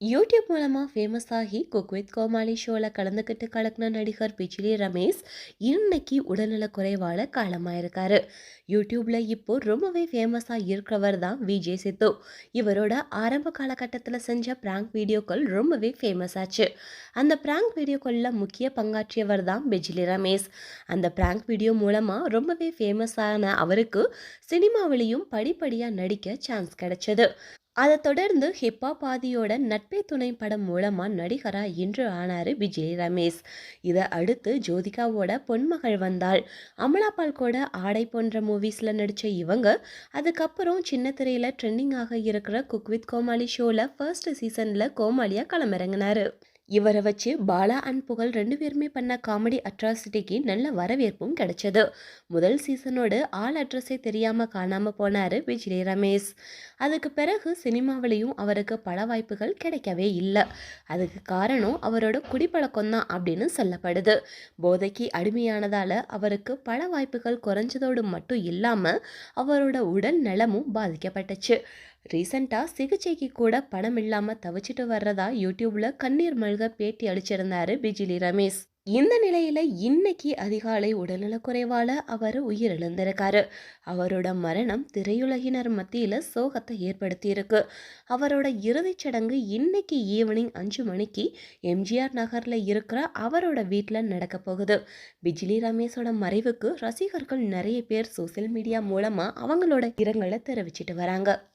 YouTube மூலமாக famous ஆகி cook with கோமாளி ஷோவில் கலந்துக்கிட்டு கலக்குன நடிகர் பிஜிலி ரமேஷ் இன்னைக்கு உடல்நலக் குறைவால் காலமாயிருக்காரு. யூடியூப்பில் இப்போ ரொம்பவே ஃபேமஸாக இருக்கிறவர் தான் விஜய் சித்து. இவரோட ஆரம்ப காலகட்டத்தில் செஞ்ச பிராங்க் வீடியோக்கள் ரொம்பவே ஃபேமஸ் ஆச்சு. அந்த பிராங்க் வீடியோக்களில் முக்கிய பங்காற்றியவர் தான் பிஜிலி ரமேஷ். அந்த பிராங்க் வீடியோ மூலமாக ரொம்பவே ஃபேமஸான அவருக்கு சினிமாவிலையும் படிப்படியாக நடிக்க சான்ஸ் கிடைச்சது. அதை தொடர்ந்து ஹிப்பா ஆதியோட நட்பே துணை படம் மூலமாக நடிகராக இன்று ஆனார் விஜய் ரமேஷ். இதை அடுத்து ஜோதிகாவோட பொன்மகள் வந்தாள். அமலாபால் கூட ஆடை போன்ற மூவிஸில் நடித்த இவங்க அதுக்கப்புறம் சின்ன திரையில் ட்ரெண்டிங் ஆக இருக்கிற குக் வித் கோமாளி ஷோவில் ஃபர்ஸ்ட் சீசனில் கோமாளியாக களமிறங்கினார். இவரை வச்சு பாலா அண்ட் புகழ் ரெண்டு பேருமே பண்ண காமெடி அட்ராசிட்டிக்கு நல்ல வரவேற்பும் கிடைச்சது. முதல் சீசனோடு ஆள் அட்ரஸே தெரியாமல் காணாமல் போனார் விஜய் ரமேஷ். அதுக்கு பிறகு சினிமாவிலையும் அவருக்கு பல வாய்ப்புகள் கிடைக்கவே இல்லை. அதுக்கு காரணம் அவரோட குடிப்பழக்கம் தான் அப்படின்னு சொல்லப்படுது. போதைக்கு அடிமையானதால் அவருக்கு பல வாய்ப்புகள் குறைஞ்சதோடு மட்டும் இல்லாமல் அவரோட உடல் நலமும் பாதிக்கப்பட்டுச்சு. ரீசண்டாக சிகிச்சைக்கு கூட பணம் இல்லாமல் தவிச்சிட்டு வர்றதா யூடியூப்பில் கண்ணீர் மல்க பேட்டி அளிச்சிருந்தாரு பிஜிலி ரமேஷ். இந்த நிலையில் இன்னைக்கு அதிகாலை உடல்நலக்குறைவால அவர் உயிரிழந்திருக்காரு. அவரோட மரணம் திரையுலகினர் மத்தியில் சோகத்தை ஏற்படுத்தியிருக்கு. அவரோட இறுதிச் சடங்கு இன்னைக்கு ஈவினிங் அஞ்சு மணிக்கு எம்ஜிஆர் நகரில் இருக்கிற அவரோட வீட்டில் நடக்க போகுது. பிஜிலி ரமேஷோட மறைவுக்கு ரசிகர்கள் நிறைய பேர் சோசியல் மீடியா மூலமாக அவங்களோட இரங்கலை தெரிவிச்சிட்டு வராங்க.